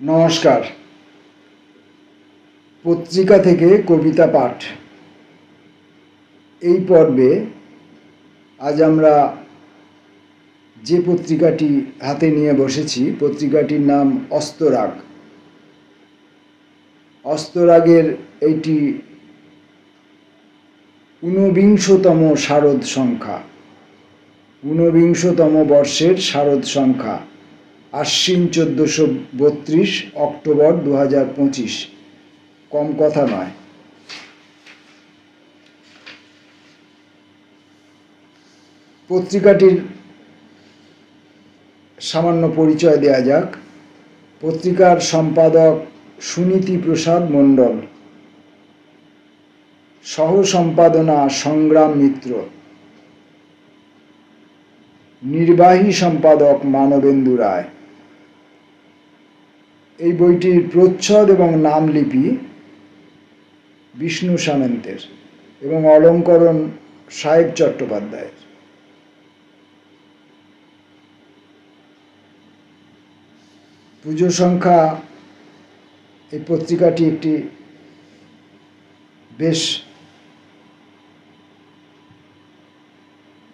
নমস্কার। পত্রিকা থেকে কবিতা পাঠ। এই পর্বে আজ আমরা যে পত্রিকাটি হাতে নিয়ে বসেছি, পত্রিকাটির নাম অস্তরাগ। অস্তরাগের এইটি ঊনবিংশতম শারদ সংখ্যা। ঊনবিংশতম বর্ষের শারদ সংখ্যা। আশ্বিন চোদ্দোশো বত্রিশ অক্টোবর দু হাজার পঁচিশ। কম কথা নয়। পত্রিকাটির সামান্য পরিচয় দেয়া যাক। পত্রিকার সম্পাদক সুনীতি প্রসাদ মণ্ডল। সহ সম্পাদনা সংগ্রাম মিত্র। নির্বাহী সম্পাদক মানবেন্দু রায়। এই বইটির প্রচ্ছদ এবং নামলিপি বিষ্ণু সামন্তের এবং অলঙ্করণ সাহেব চট্টোপাধ্যায়ের। পুজো সংখ্যা এই পত্রিকাটি একটি বেশ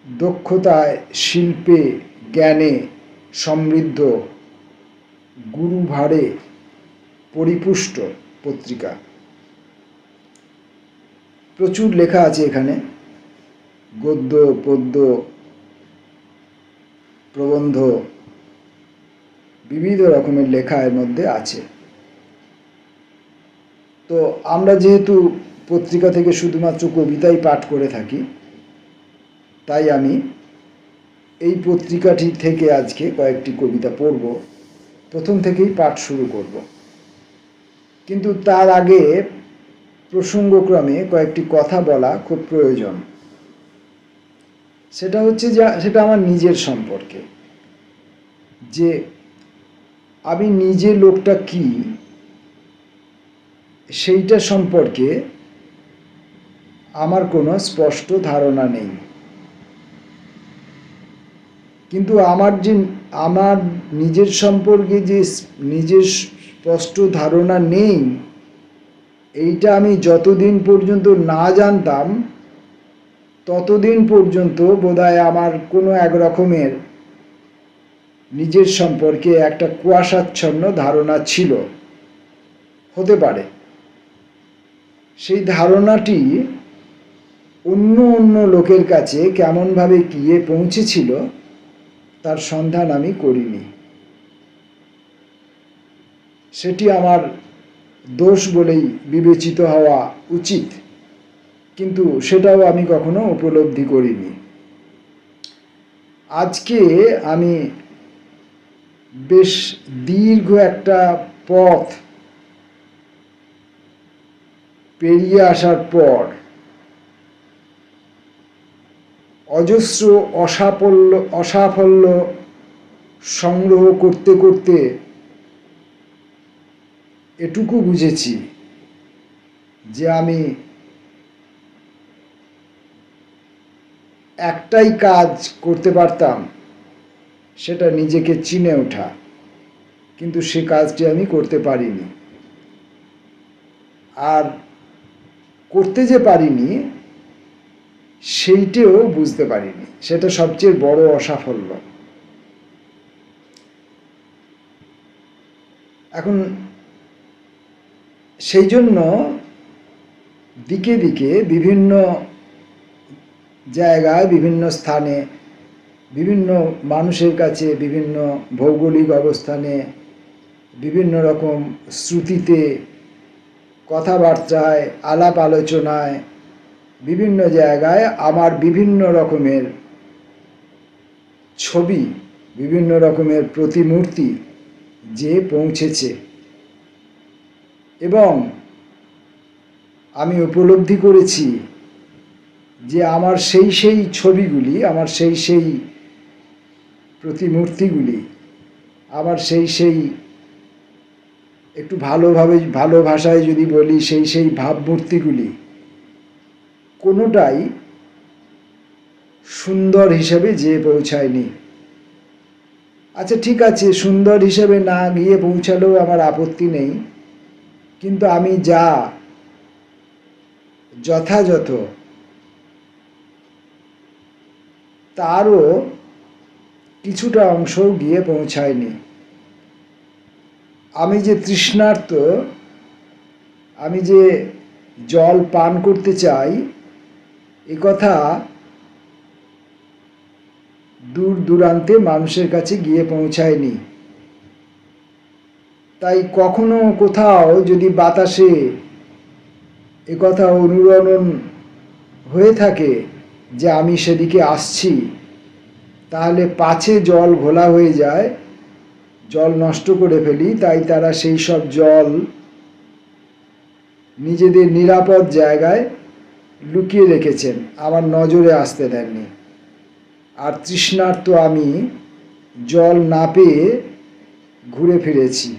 দক্ষতায়, শিল্পে, জ্ঞানে সমৃদ্ধ গুরু ভারে পরিপুষ্ট পত্রিকা। প্রচুর লেখা আছে এখানে। গদ্য, পদ্য, প্রবন্ধ বিবিধ রকমের লেখা এর মধ্যে আছে। তো আমরা যেহেতু পত্রিকা থেকে শুধুমাত্র কবিতাই পাঠ করে থাকি, তাই আমি এই পত্রিকাটি থেকে আজকে কয়েকটি কবিতা পড়ব। প্রথম থেকেই পাঠ শুরু করব। কিন্তু তার আগে প্রসঙ্গক্রমে কয়েকটি কথা বলা খুব প্রয়োজন। সেটা হচ্ছে যে, সেটা আমার নিজের সম্পর্কে। যে আমি নিজে লোকটা কি, সেইটা সম্পর্কে আমার কোনো স্পষ্ট ধারণা নেই। কিন্তু আমার যে, আমার নিজের সম্পর্কে যে নিজের স্পষ্ট ধারণা নেই, এইটা আমি যতদিন পর্যন্ত না জানতাম, ততদিন পর্যন্ত বোধহয় আমার কোনো এক রকমের নিজের সম্পর্কে একটা কুয়াশাচ্ছন্ন ধারণা ছিল। হতে পারে। সেই ধারণাটি অন্য অন্য লোকের কাছে কেমনভাবে গিয়ে পৌঁছেছিল তার সন্ধান আমি করিনি। সেটি আমার দোষ বলেই বিবেচিত হওয়া উচিত, কিন্তু সেটাও আমি কখনো উপলব্ধি করিনি। আজকে আমি বেশ দীর্ঘ একটা পথ পেরিয়ে আসার পর অজস্র অসাফল্য অসাফল্য সংগ্রহ করতে করতে এটুকু বুঝেছি যে আমি একটাই কাজ করতে পারতাম, সেটা নিজেকে চিনে ওঠা। কিন্তু সে কাজটি আমি করতে পারিনি। আর করতে যে পারিনি সেইটেও বুঝতে পারিনি। সেটা সবচেয়ে বড় অসাফল্য। এখন সেই জন্য দিকে দিকে বিভিন্ন জায়গায়, বিভিন্ন স্থানে, বিভিন্ন মানুষের কাছে, বিভিন্ন ভৌগোলিক অবস্থানে, বিভিন্ন রকম শ্রুতিতে, কথাবার্তায়, আলাপ আলোচনায় বিভিন্ন জায়গায় আমার বিভিন্ন রকমের ছবি, বিভিন্ন রকমের প্রতিমূর্তি যে পৌঁছেছে। এবং আমি উপলব্ধি করেছি যে আমার সেই সেই ছবিগুলি, আমার সেই সেই প্রতিমূর্তিগুলি, আমার সেই সেই একটু ভালোভাবে, ভালো ভাষায় যদি বলি, সেই সেই ভাবমূর্তিগুলি কোনোটাই সুন্দর হিসেবে যেয়ে পৌঁছায়নি। আচ্ছা ঠিক আছে, সুন্দর হিসেবে না গিয়ে পৌঁছালেও আমার আপত্তি নেই, কিন্তু আমি যা যথাযথ তারও কিছুটা অংশ গিয়ে পৌঁছায়নি। আমি যে তৃষ্ণার্ত, আমি যে জল পান করতে চাই কথা দূর দূরান্তে মানুষের কাছে গিয়ে পৌঁছায়নি। তাই কখনো কোথাও যদি বাতাসে কথা অনুরণন হয়ে থাকে যে আমি সেদিকে আসছি, তাহলে পাছে জল ঘোলা হয়ে যায়, জল নষ্ট করে ফেলি, তাই তারা সেই সব জল নিজেদের নিরাপদ জায়গায় লুকিয়ে রেখেছেন, আমার নজরে আসতে দেননি। আর তৃষ্ণার্ত আমি জল না পেয়ে ঘুরে ফিরেছি।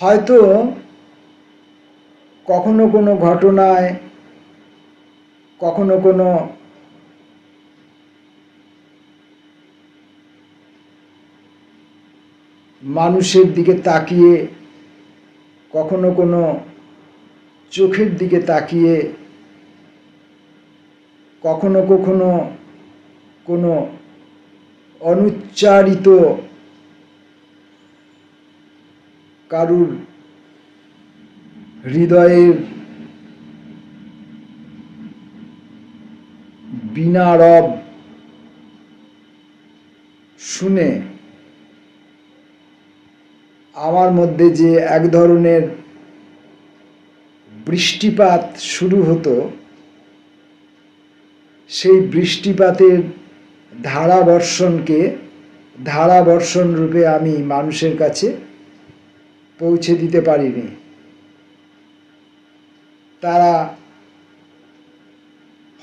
হয়তো কখনো কোনো ঘটনায়, কখনো কোনো মানুষের দিকে তাকিয়ে, কখনো কোনো চোখের দিকে তাকিয়ে কখনো কখনো কোনো অনুচ্চারিত কারুর হৃদয়ের বিনা রব শুনে আমার মধ্যে যে এক ধরনের বৃষ্টিপাত শুরু হতো, সেই বৃষ্টিপাতের ধারা ধারাবর্ষণকে ধারাবর্ষণ রূপে আমি মানুষের কাছে পৌঁছে দিতে পারিনি। তারা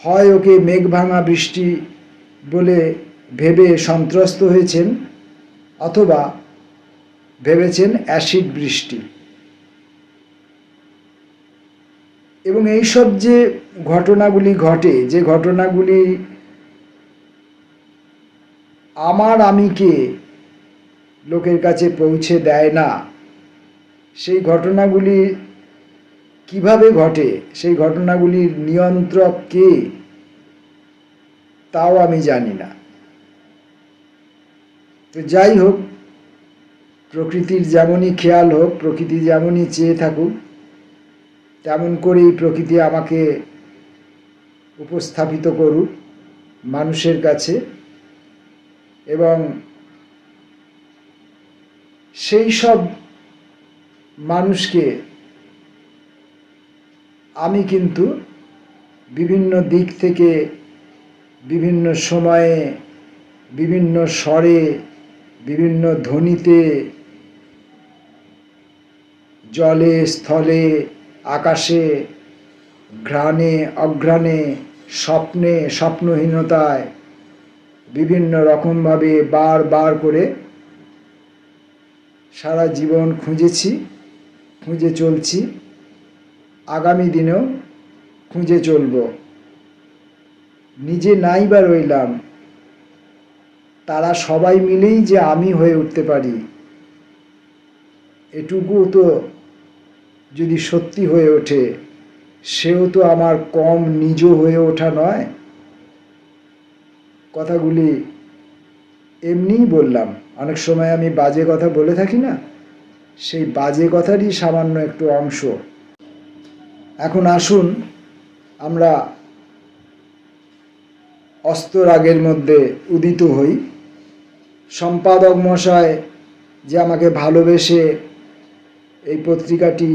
হয় ওকে মেঘ ভাঙা বৃষ্টি বলে ভেবে সন্ত্রস্ত হয়েছেন অথবা ভেবেছেন অ্যাসিড বৃষ্টি। এবং এইসব যে ঘটনাগুলি ঘটে, যে ঘটনাগুলি আমার আমিকে লোকের কাছে পৌঁছে দেয় না, সেই ঘটনাগুলি কীভাবে ঘটে, সেই ঘটনাগুলির নিয়ন্ত্রক কে, তাও আমি জানি না। তো যাই হোক, প্রকৃতির যেমনই খেয়াল হোক, প্রকৃতি যেমনই চেয়ে থাকুক তেমন করেই প্রকৃতি আমাকে উপস্থাপিত করুক মানুষের কাছে এবং সেই সব মানুষকে আমি কিন্তু বিভিন্ন দিক থেকে বিভিন্ন সময়ে, বিভিন্ন স্বরে, বিভিন্ন ধ্বনিতে, জলে, স্থলে আকাশে, ঘ্রাণে, অঘ্রাণে, স্বপ্নে, স্বপ্নহীনতায় বিভিন্ন রকমভাবে বার বার করে সারা জীবন খুঁজেছি, খুঁজে চলছি। আগামী দিনেও খুঁজে চলব। নিজে নাই বা রইলাম। তারা সবাই মিলেই যে আমি হয়ে উঠতে পারি। এটুকু তো যদি সত্যি হয়ে ওঠে, সেও তো আমার কম নিজ হয়ে ওঠা নয়। কথাগুলি এমনিই বললাম। অনেক সময় আমি বাজে কথা বলে থাকি না, সেই বাজে কথারই সামান্য একটু অংশ। এখন আসুন, আমরা অস্তরাগের মধ্যে উদিত হই। সম্পাদক মশায় যে আমাকে ভালোবেসে এই পত্রিকাটি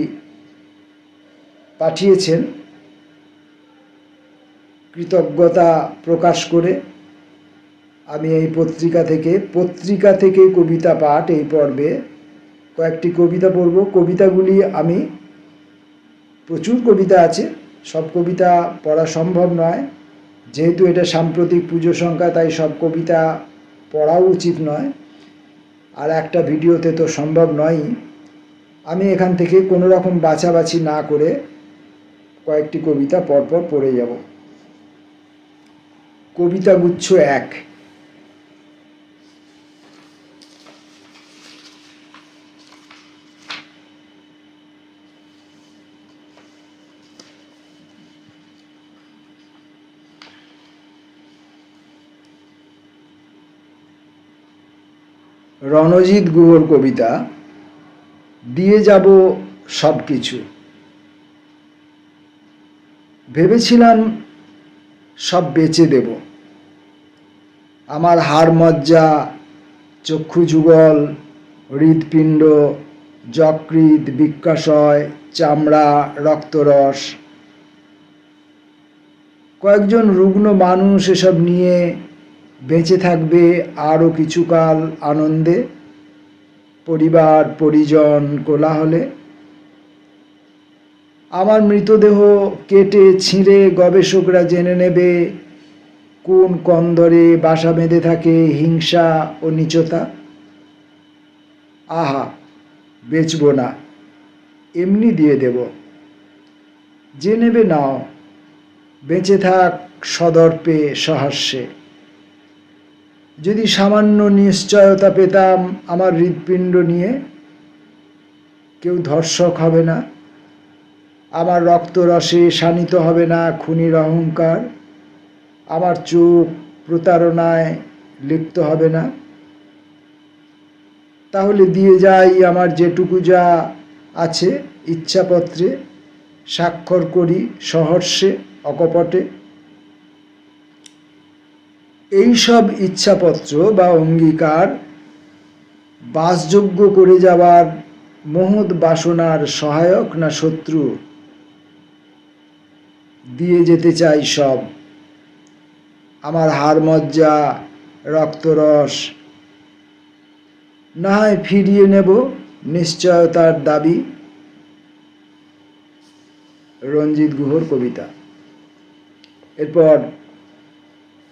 পাঠিয়েছেন। কৃতজ্ঞতা প্রকাশ করে আমি এই পত্রিকা থেকে পত্রিকা থেকে কবিতা পাঠ এই পর্বে কয়েকটি কবিতা পড়ব। কবিতাগুলি আমি, প্রচুর কবিতা আছে, সব কবিতা পড়া সম্ভব নয়। যেহেতু এটা সাম্প্রতিক পুজো সংখ্যা, তাই সব কবিতা পড়াও উচিত নয়। আর একটা ভিডিওতে তো সম্ভব নয়ই। আমি এখান থেকে কোনো রকম বাছাবাছি না করে কয়েকটি কবিতা পরপর পড়ে যাব। কবিতাগুচ্ছ এক। রণজিৎ গুহর কবিতা দিয়ে যাব সব কিছু ভেবেছিলাম সব বেচে দেব। আমার হাড় মজ্জা, চক্ষু যুগল, হৃৎপিণ্ড, যকৃৎ বিক্কাশয় চামড়া, রক্তরস। কয়েকজন রুগ্ন মানুষ এসব নিয়ে বেঁচে থাকবে আরও কিছুকাল আনন্দে। পরিবার, পরিজন, কোলাহলে আমার মৃতদেহ কেটে, ছিঁড়ে গবেষকরা জেনে নেবে কোন কন্দরে বাসা বেঁধে থাকে হিংসা ও নিচতা। আহা, বেচব না, এমনি দিয়ে দেব। যে নেবে নাও, বেঁচে থাক সদর্পে সহাস্যে যদি সামান্য নিশ্চয়তা পেতাম আমার হৃৎপিণ্ড নিয়ে, কেউ ধর্ষক হবে না। আমার রক্তরসে শানিত হবে না খুনির অহংকার। আমার চোখ প্রতারণায় লিপ্ত হবে না। তাহলে দিয়ে যাই আমার যেটুকু যা আছে ইচ্ছাপত্রে, স্বাক্ষর করি সহর্ষে, অকপটে। এই সব ইচ্ছাপত্র বা অঙ্গীকার বাসযোগ্য করে যাওয়ার মহৎ বাসনার সহায়ক না শত্রু দিয়ে যেতে চাই সব। আমার হাড় মজ্জা রক্তরস না হয় ফিরিয়ে নেব নিশ্চয়তার দাবি। রঞ্জিত গুহর কবিতা। এরপর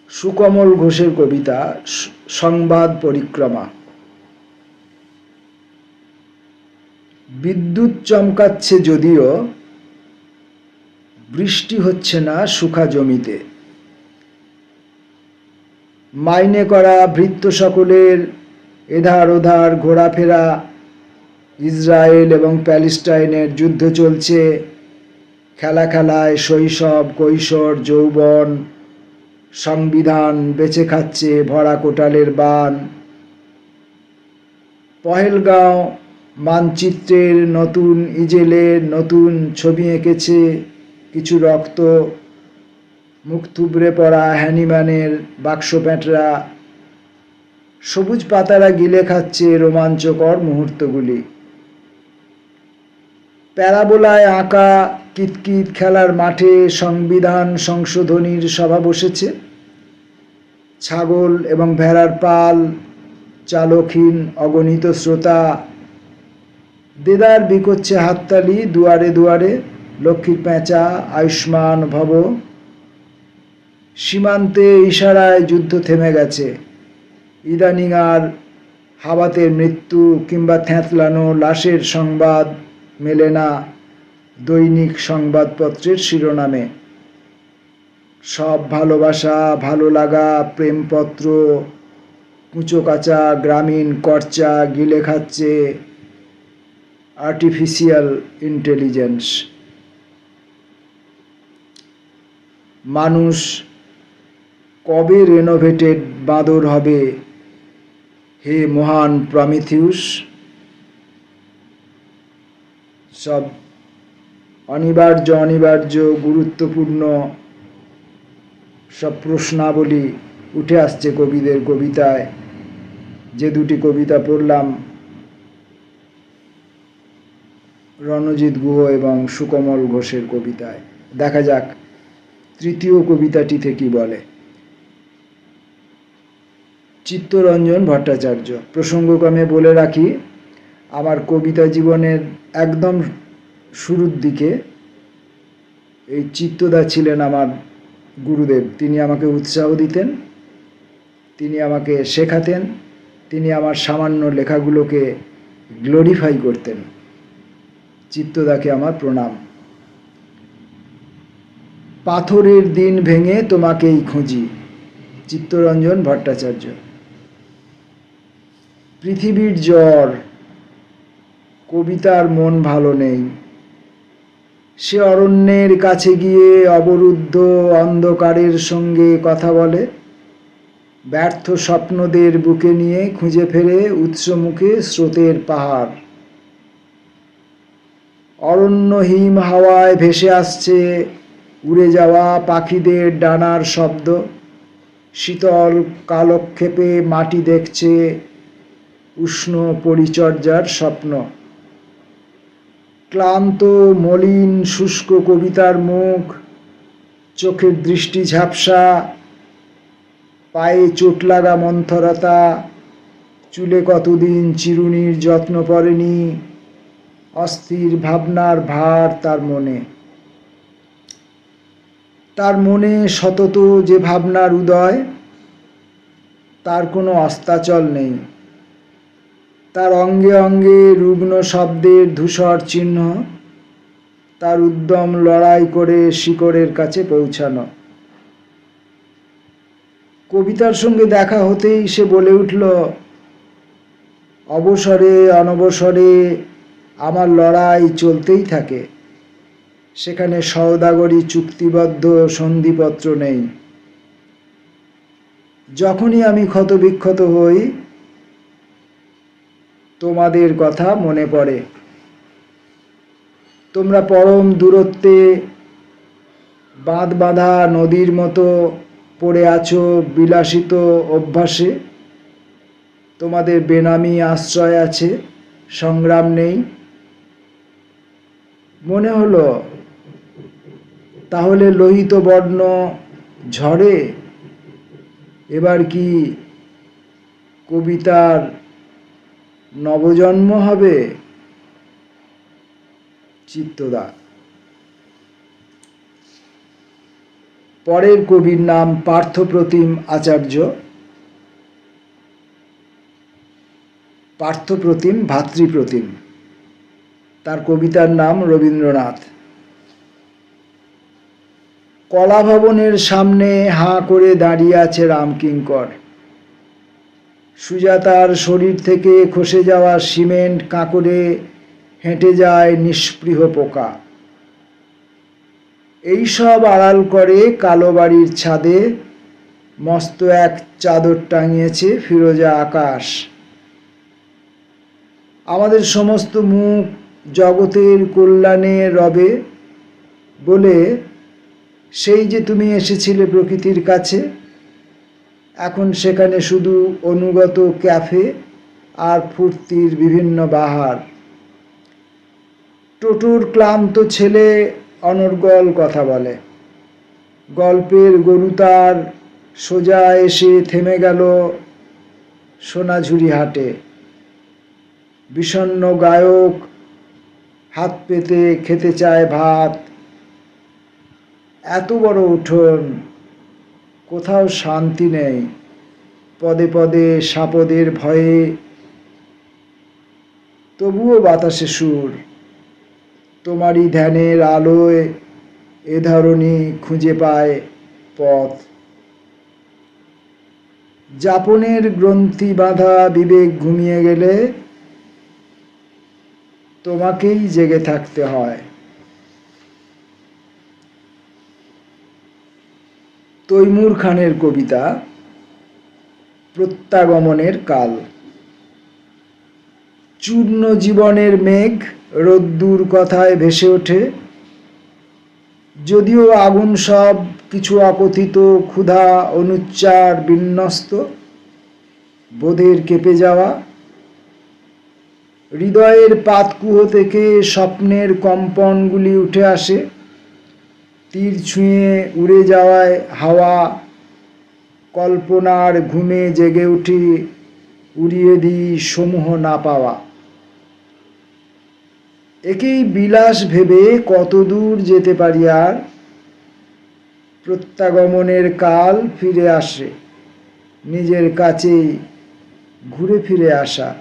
সুকমল ঘোষের কবিতা সংবাদ পরিক্রমা। বিদ্যুৎ চমকাচ্ছে যদিও বৃষ্টি হচ্ছে না সুখা জমিতে। মাইনে করা ভৃত্য সকলের এধার ওধার ঘোরাফেরা, ইসরায়েল এবং প্যালেস্টাইনের যুদ্ধ চলছে। খেলা খেলায় শৈশব, কৈশোর, যৌবন, সংবিধান বেঁচে খাচ্ছে ভরা কোটালের বান। পহেলগাঁও মানচিত্রের নতুন ইজেলের নতুন ছবি এঁকেছে কিছু রক্ত, মুখ থুবড়ে পড়া হ্যানিম্যানের বাক্স প্যাঁটরা, সবুজ পাতারা গিলে খাচ্ছে রোমাঞ্চকর মুহূর্তগুলি। প্যারাবোলায় আঁকা কিতকিত খেলার মাঠে সংবিধান সংশোধনীর সভা বসেছে। ছাগল এবং ভেড়ার পাল, চালকহীন অগণিত শ্রোতা, দেদার বিকোচ্ছে হাততালি দুয়ারে দুয়ারে। লক্ষ্মীর পেঁচা, আয়ুষ্মান ভব। সীমান্তে ইশারায় যুদ্ধ থেমে গেছে। ইদানিং আর হাওয়াতে মৃত্যু কিংবা থ্যাঁতলানো লাশের সংবাদ মেলে না দৈনিক সংবাদপত্রের শিরোনামে। সব ভালোবাসা, ভালো লাগা, প্রেমপত্র কুঁচো কাচা গ্রামীণ কর্চা গিলে খাচ্ছে আর্টিফিশিয়াল ইন্টেলিজেন্স মানুষ কবে রেনোভেটেড বাঁদর হবে? হে মহান প্রমিথিউস। সব অনিবার্য অনিবার্য গুরুত্বপূর্ণ সব প্রশ্নাবলী উঠে আসছে কবিদের কবিতায়। যে দুটি কবিতা পড়লাম, রণজিৎ গুহ এবং সুকমল ঘোষের কবিতায়। দেখা যাক। তৃতীয় কবিতাটিতে কি বলে। চিত্তরঞ্জন ভট্টাচার্য, প্রসঙ্গক্রমে বলে রাখি, আমার কবিতা জীবনের একদম শুরুর দিকে এই চিত্তদা ছিলেন আমার গুরুদেব। তিনি আমাকে উৎসাহ দিতেন, তিনি আমাকে শেখাতেন, তিনি আমার সামান্য লেখাগুলোকে গ্লোরিফাই করতেন। চিত্তদাকে আমার প্রণাম। পাথরের দিন ভেঙে তোমাকেই খুঁজি, চিত্তরঞ্জন ভট্টাচার্য। পৃথিবীর জ্বর, কবিতার মন ভালো নেই। সে অরণ্যের কাছে গিয়ে অবরুদ্ধ অন্ধকারের সঙ্গে কথা বলে, ব্যর্থ স্বপ্নদের বুকে নিয়ে খুঁজে ফেরে উৎসমুখে স্রোতের পাহাড়। অরণ্য হিম হাওয়ায় ভেসে আসছে উড়ে যাওয়া পাখিদের ডানার শব্দ। শীতল কালক্ষেপে মাটি দেখছে উষ্ণ পরিচর্যার স্বপ্ন। ক্লান্ত, মলিন, শুষ্ক কবিতার মুখ, চোখের দৃষ্টি ঝাপসা, পায়ে চোট লাগা মন্থরতা, চুলে কতদিন চিরুনির যত্ন পড়েনি, অস্থির ভাবনার ভার তার মনে। তার মনে সতত যে ভাবনার উদয়, তার কোনো অস্তাচল নেই। তার অঙ্গে অঙ্গে রুগ্ন শব্দের ধূসর চিহ্ন, তার উদ্যম লড়াই করে শিকড়ের কাছে পৌঁছানো। কবিতার সঙ্গে দেখা হতেই সে বলে উঠল, অবসরে, অনবসরে আমার লড়াই চলতেই থাকে। সেখানে সওদাগরি চুক্তিবদ্ধ সন্ধিপত্র নেই। যখনই আমি ক্ষতবিক্ষত হই, তোমাদের কথা মনে পড়ে। তোমরা পরম দূরত্বে বাঁধ বাঁধা নদীর মতো পড়ে আছো বিলাসিত অভ্যাসে। তোমাদের বেনামি আশ্রয় আছে, সংগ্রাম নেই। মনে হলো তাহলে লোহিত বর্ণ ঝড়ে এবার কি কবিতার নবজন্ম হবে? চিত্তদা। পরের কবির নাম পার্থপ্রতিম আচার্য। পার্থপ্রতিম ভাতৃপ্রতিম। তার কবিতার নাম রবীন্দ্রনাথ। কলা ভবনের সামনে হাঁ করে দাঁড়িয়ে আছে রামকিঙ্কর সুজাতার শরীর থেকে খসে যাওয়া সিমেন্ট কাঁকড়ে হেঁটে যায় নিষ্পৃহ পোকা। এইসব আড়াল করে কালো বাড়ির ছাদে মস্ত এক চাদর টাঙিয়েছে ফিরোজা আকাশ। আমাদের সমস্ত মুখ জগতের কল্যাণে রবে বলে সেই যে তুমি এসেছিলে প্রকৃতির কাছে, এখন সেখানে শুধু অনুগত ক্যাফে আর ফুর্তির বিভিন্ন বাহার। টোটুর ক্লান্ত ছেলে অনর্গল কথা বলে। গল্পের গরু তার সোজা এসে থেমে গেল সোনাঝুরি হাটে। বিষণ্ন গায়ক হাত পেতে খেতে চায় ভাত এত বড় উঠোন, কোথাও শান্তি নেই। পদে পদে সাপদের ভয়ে, তবুও বাতাসে সুর। তোমারই ধ্যানের আলোয় এ ধরনী খুঁজে পায় পথ। যাপনের গ্রন্থি বাঁধা বিবেক ঘুমিয়ে গেলে তোমাকেই জেগে থাকতে হয়। তৈমুর খানের কবিতা, প্রত্যাগমনের কাল। চূর্ণ জীবনের মেঘ রোদ্দুর কথায় ভেসে ওঠে। যদিও আগুন সব কিছু আকথিত ক্ষুধা, অনুচ্চার, বিন্যস্ত, বোধের কেঁপে যাওয়া। হৃদয়ের পাতকুহ থেকে স্বপ্নের কম্পনগুলি উঠে আসে। তীর ছুঁয়ে উড়ে যাওয়ায় হাওয়া, কল্পনার ঘুমে জেগে উঠি, উড়িয়ে দিই সমূহ না পাওয়া। একেই বিলাস ভেবে কত দূর যেতে পারি আর? প্রত্যাগমনের কাল ফিরে আসে, নিজের কাছেই ঘুরে ফিরে আসা।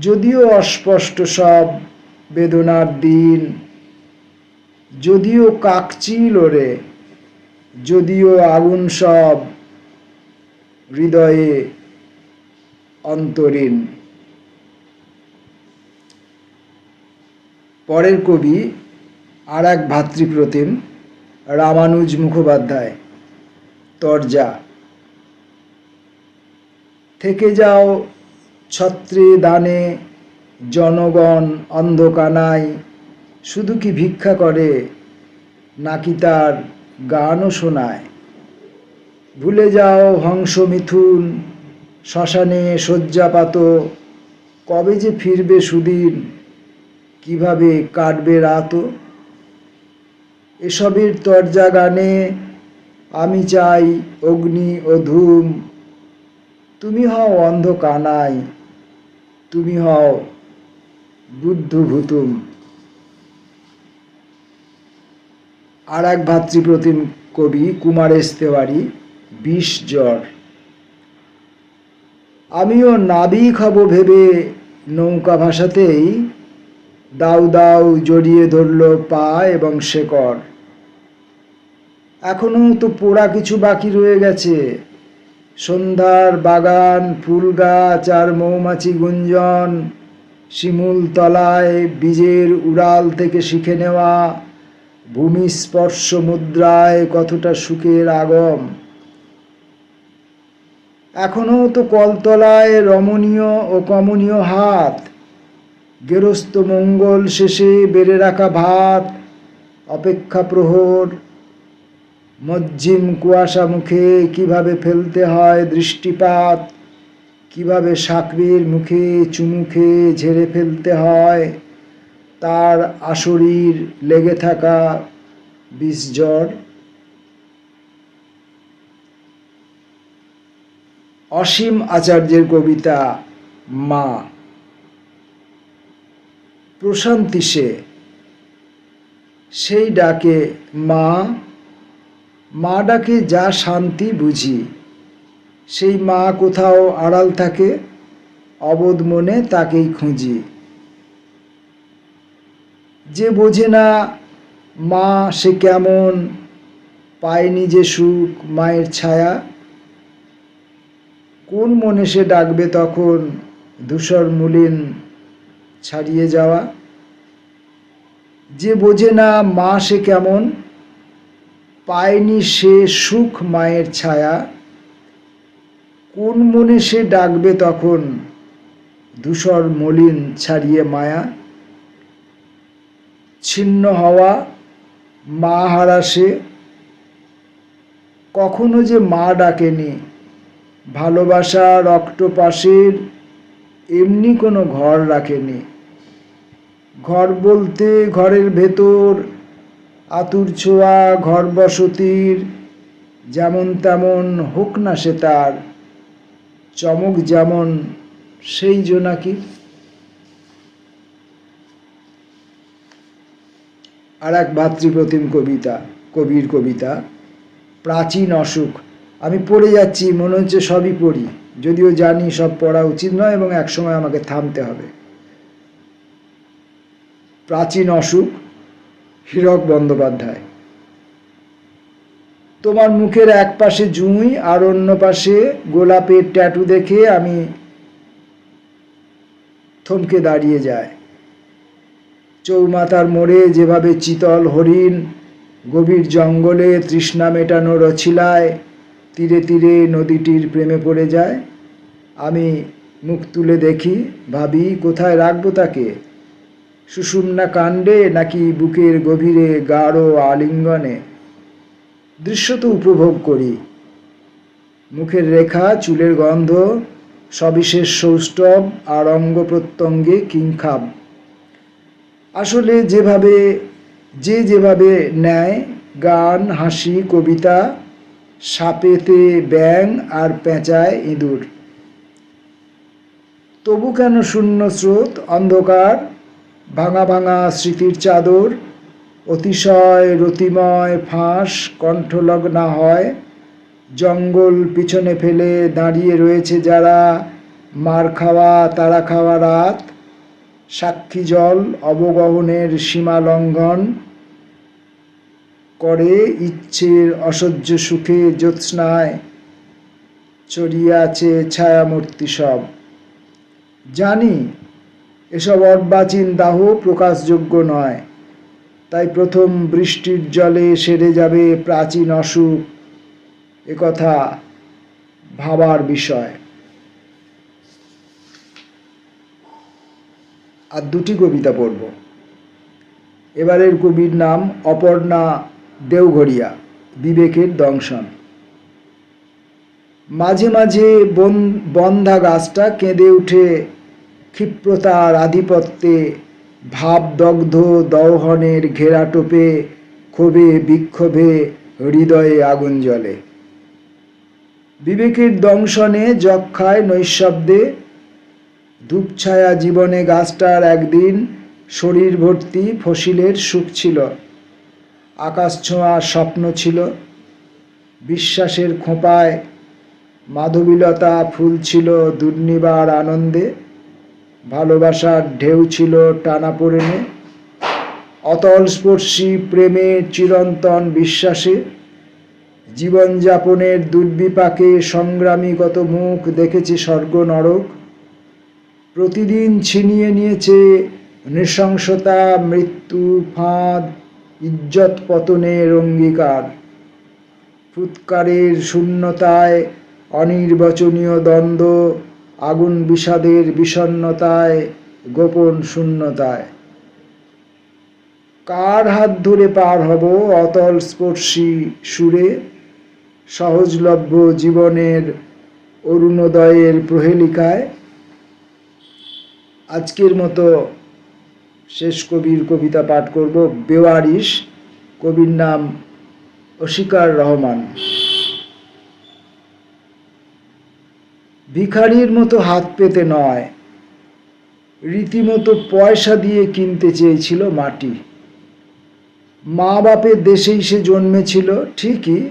যদিও অস্পষ্ট সব বেদনার দিন যদিও কাকচিল ওরে, যদিও আগুন সব হৃদয়ে অন্তরীণ। পরের কবি আর এক ভাতৃপ্রতিম, রামানুজ মুখোপাধ্যায়, তরজা। থেকে যাও ছত্রে দানে, জনগণ অন্ধকানায় শুধু কি ভিক্ষা করে, নাকি তার গানও শোনায়? ভুলে যাও হংস মিথুন, শ্মশানে শয্যাপাত কবে যে ফিরবে সুদিন, কীভাবে কাটবে রাতও এসবের তরজা গানে আমি চাই অগ্নি ও ধূম। তুমি হও অন্ধ কানাই তুমি হও বুদ্ধভূতুম। আর এক ভাতৃপ্রতিম কবি কুমারেশ তেওয়ারি বিষ জ্বর। আমিও নাবিক হব ভেবে নৌকা ভাষাতেই দাউ দাউ জড়িয়ে ধরল পা এবং শেকড়। এখনও তো পোড়া কিছু বাকি রয়ে গেছে। সন্ধ্যার বাগান ফুল গাছ আর মৌমাছি গুঞ্জন, শিমুল তলায় বীজের উড়াল থেকে শিখে নেওয়া ভূমি স্পর্শ মুদ্রায় কতটা সুখের আগম? এখনও তো কলতলায় রমণীয় ও কমনীয় হাত। গেরস্ত মঙ্গল শেষে বেড়ে রাখা ভাত। অপেক্ষা প্রহর। মজ্জিম কুয়াশা মুখে কীভাবে ফেলতে হয় দৃষ্টিপাত? কীভাবে সাকরির মুখে চুমুখে ঝেড়ে ফেলতে হয়? তার আসরির লেগে থাকা বিষজ্বর অসীম আচার্যের কবিতা মা। প্রশান্তি সে, সেই ডাকে, মা মা ডাকে যা শান্তি বুঝি। সেই মা কোথাও আড়াল থাকে, অবোধ মনে তাকেই খুঁজি। যে বোঝে না মা সে কেমন, পায়নি যে সুখ, মায়ের ছায়া। কোন মনে সে ডাকবে তখন ধূসর মলিন ছাড়িয়ে যাওয়া? যে বোঝে না মা সে কেমন, পায়নি সে সুখ, মায়ের ছায়া। কোন মনে সে ডাকবে তখন ধূসর মলিন ছাড়িয়ে মায়া? ছিন্ন হওয়া মা হারা সে কখনো যে মা ডাকেনি। ভালোবাসা রক্তপাশের এমনি কোনো ঘর রাখেনি। ঘর বলতে ঘরের ভেতর আতুর ছোঁয়া, ঘর বসতির যেমন তেমন হোক না সে তার, চমক যেমন সেই জোনাকি আর এক ভাতৃপ্রতিম কবিতা, কবির কবিতা, প্রাচীন অসুখ আমি পড়ে যাচ্ছি, মনে হচ্ছে সবই পড়ি। যদিও জানি সব পড়া উচিত নয় এবং একসময় আমাকে থামতে হবে। প্রাচীন অসুখ হীরক বন্দ্যোপাধ্যায়। তোমার মুখের এক পাশে জুঁই আর অন্য পাশে গোলাপের ট্যাটু দেখে আমি থমকে দাঁড়িয়ে যায় চৌমাতার মোড়ে যেভাবে চিতল হরিণ গভীর জঙ্গলে তৃষ্ণা মেটানো রছিলায়, তীরে তীরে নদীটির প্রেমে পড়ে যায়। আমি মুখ তুলে দেখি, ভাবি, কোথায় রাখব তাকে? সুষুম্না কাণ্ডে নাকি বুকের গভীরে গাঢ় আলিঙ্গনে? দৃশ্য তো উপভোগ করি। মুখের রেখা, চুলের গন্ধ, সবিশেষ সৌষ্ঠব আর অঙ্গ প্রত্যঙ্গে কিংখাব আসলে যেভাবে, যে যেভাবে নেয় গান, হাসি, কবিতা, সাপেতে ব্যাং আর পেঁচায় ইঁদুর। তবু কেন শূন্য স্রোত, অন্ধকার, ভাঙা ভাঙা স্মৃতির চাদর, অতিশয় রতিময় ফাঁস কণ্ঠলগ্না হয়, জঙ্গল পিছনে ফেলে দাঁড়িয়ে রয়েছে যারা মার খাওয়া, তারা খাওয়া রাত সাক্ষী জল অবগহনের সীমা লঙ্ঘন করে ইচ্ছের অসহ্য সুখে জ্যোৎস্নায় চড়িয়ে আছে ছায়ামূর্তি সব। জানি, এসব অর্বাচীন দাহ প্রকাশযোগ্য নয়, তাই প্রথম বৃষ্টির জলে সেরে যাবে প্রাচীন অসুখ একথা ভাবার বিষয়। আর দুটি কবিতা পড়ব। এবারের কবির নাম অপর্ণা দেওঘরিয়া বিবেকের দংশন। মাঝে মাঝে বন বন্ধা গাছটা কেঁদে উঠে ক্ষিপ্রতার আধিপত্যে ভাবদগ্ধ দহনের ঘেরাটোপে ক্ষোভে, বিক্ষোভে, হৃদয়ে আগুন জ্বলে। বিবেকের দংশনে যক্ষায় নৈশব্দে ধূপছায়া জীবনে গাছটার একদিন শরীর ভর্তি ফসিলের সুখ ছিল। আকাশ ছোঁয়া স্বপ্ন ছিল। বিশ্বাসের খোঁপায় মাধবীলতা ফুল ছিল দুর্নিবার আনন্দে। ভালোবাসার ঢেউ ছিল টানা পড়েনে। অতল স্পর্শী প্রেমে চিরন্তন বিশ্বাসে। জীবনযাপনের দুর্বিপাকে সংগ্রামী কত মুখ দেখেছে স্বর্গ নরক। প্রতিদিন ছিনিয়ে নিয়েছে নৃশংসতা, মৃত্যু, ফাঁদ, ইজ্জত পতনের অঙ্গীকার। ফুৎকারের শূন্যতায়, অনির্বাচনীয় দ্বন্দ্ব, আগুন বিষাদের বিষণ্ণতায়, গোপন শূন্যতায়। কার হাত ধরে পার হব অতল স্পর্শী সুরে? সহজলভ্য জীবনের অরুণোদয়ের প্রহেলিকায় আজকের মতো শেষ কবির কবিতা পাঠ করব। বেওয়ারিশ, কবির নাম অশিকার রহমান। ভিখারির মতো হাত পেতে নয়, রীতিমতো পয়সা দিয়ে কিনতে চেয়েছিল মাটি। মা বাপের দেশেই সে জন্মেছিল ঠিকই,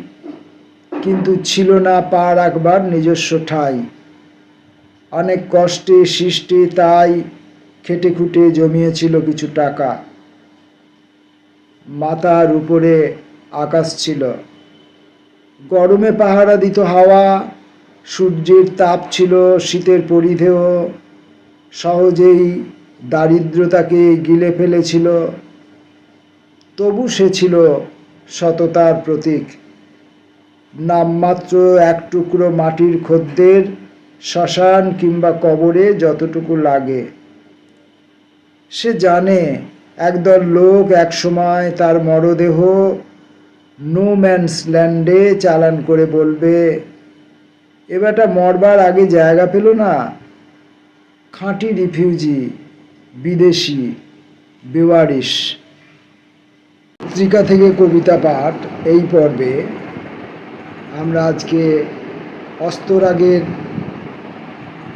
কিন্তু ছিল না পা রাখবার নিজস্ব ঠাঁই। অনেক কষ্টে সৃষ্টি তাই খেটে খুটে জমিয়েছিল কিছু টাকা। মাথার উপরে আকাশ ছিল। গরমে পাহারা দিত হাওয়া, সূর্যের তাপ ছিল শীতের পরিধেয়, সহজেই দারিদ্রতাকে গিলে ফেলেছিল। তবু সে ছিল সততার প্রতীক। নামমাত্র এক টুকরো মাটির খদ্দের শ্মশান কিংবা কবরে যতটুকু লাগে। সে জানে, একদল লোক একসময় তার মরদেহ নো ম্যানস ল্যান্ডে চালান করে বলবে এবারটা মরবার আগে জায়গা পেল না? খাঁটি রিফিউজি বিদেশি, বেওয়ারিশ। পত্রিকা থেকে কবিতা পাঠ, এই পর্বে আমরা আজকে অস্তরাগের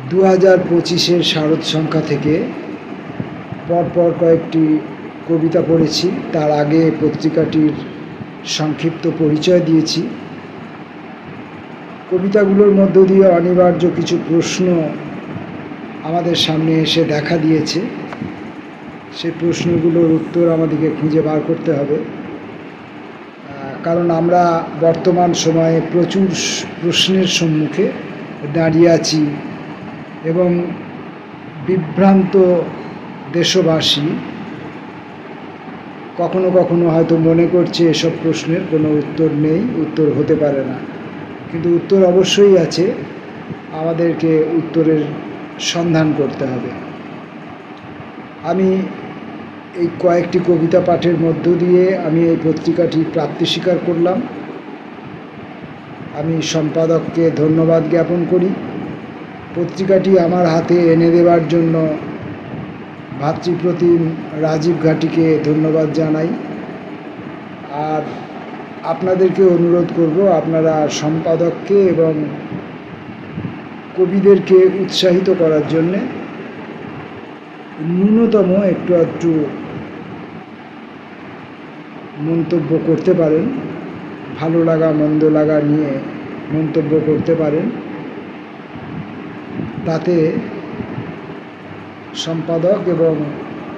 দু হাজার পঁচিশের শারদ সংখ্যা থেকে পরপর কয়েকটি কবিতা পড়েছি। তার আগে পত্রিকাটির সংক্ষিপ্ত পরিচয় দিয়েছি। কবিতাগুলোর মধ্য দিয়ে অনিবার্য কিছু প্রশ্ন আমাদের সামনে এসে দেখা দিয়েছে। সেই প্রশ্নগুলোর উত্তর আমাদেরকে খুঁজে বার করতে হবে। কারণ আমরা বর্তমান সময়ে প্রচুর প্রশ্নের সম্মুখে দাঁড়িয়ে আছি। এবং বিভ্রান্ত দেশবাসী কখনো কখনো হয়তো মনে করছে এসব প্রশ্নের কোনো উত্তর নেই, উত্তর হতে পারে না। কিন্তু উত্তর অবশ্যই আছে, আমাদেরকে উত্তরের সন্ধান করতে হবে। আমি এই কয়েকটি কবিতা পাঠের মধ্য দিয়ে আমি এই পত্রিকাটি প্রাপ্তি স্বীকার করলাম। আমি সম্পাদককে ধন্যবাদ জ্ঞাপন করি। পত্রিকাটি আমার হাতে এনে দেওয়ার জন্য ভাতৃপ্রতিম রাজীব ঘাটিকে ধন্যবাদ জানাই। আর আপনাদেরকে অনুরোধ করব, আপনারা সম্পাদককে এবং কবিদেরকে উৎসাহিত করার জন্যে ন্যূনতম একটু একটু মন্তব্য করতে পারেন, ভালো লাগা, মন্দ লাগা নিয়ে মন্তব্য করতে পারেন। তাতে সম্পাদক এবং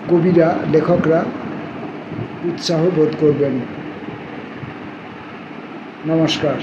কবিরা লেখকরা উৎসাহ বোধ করবেন। নমস্কার।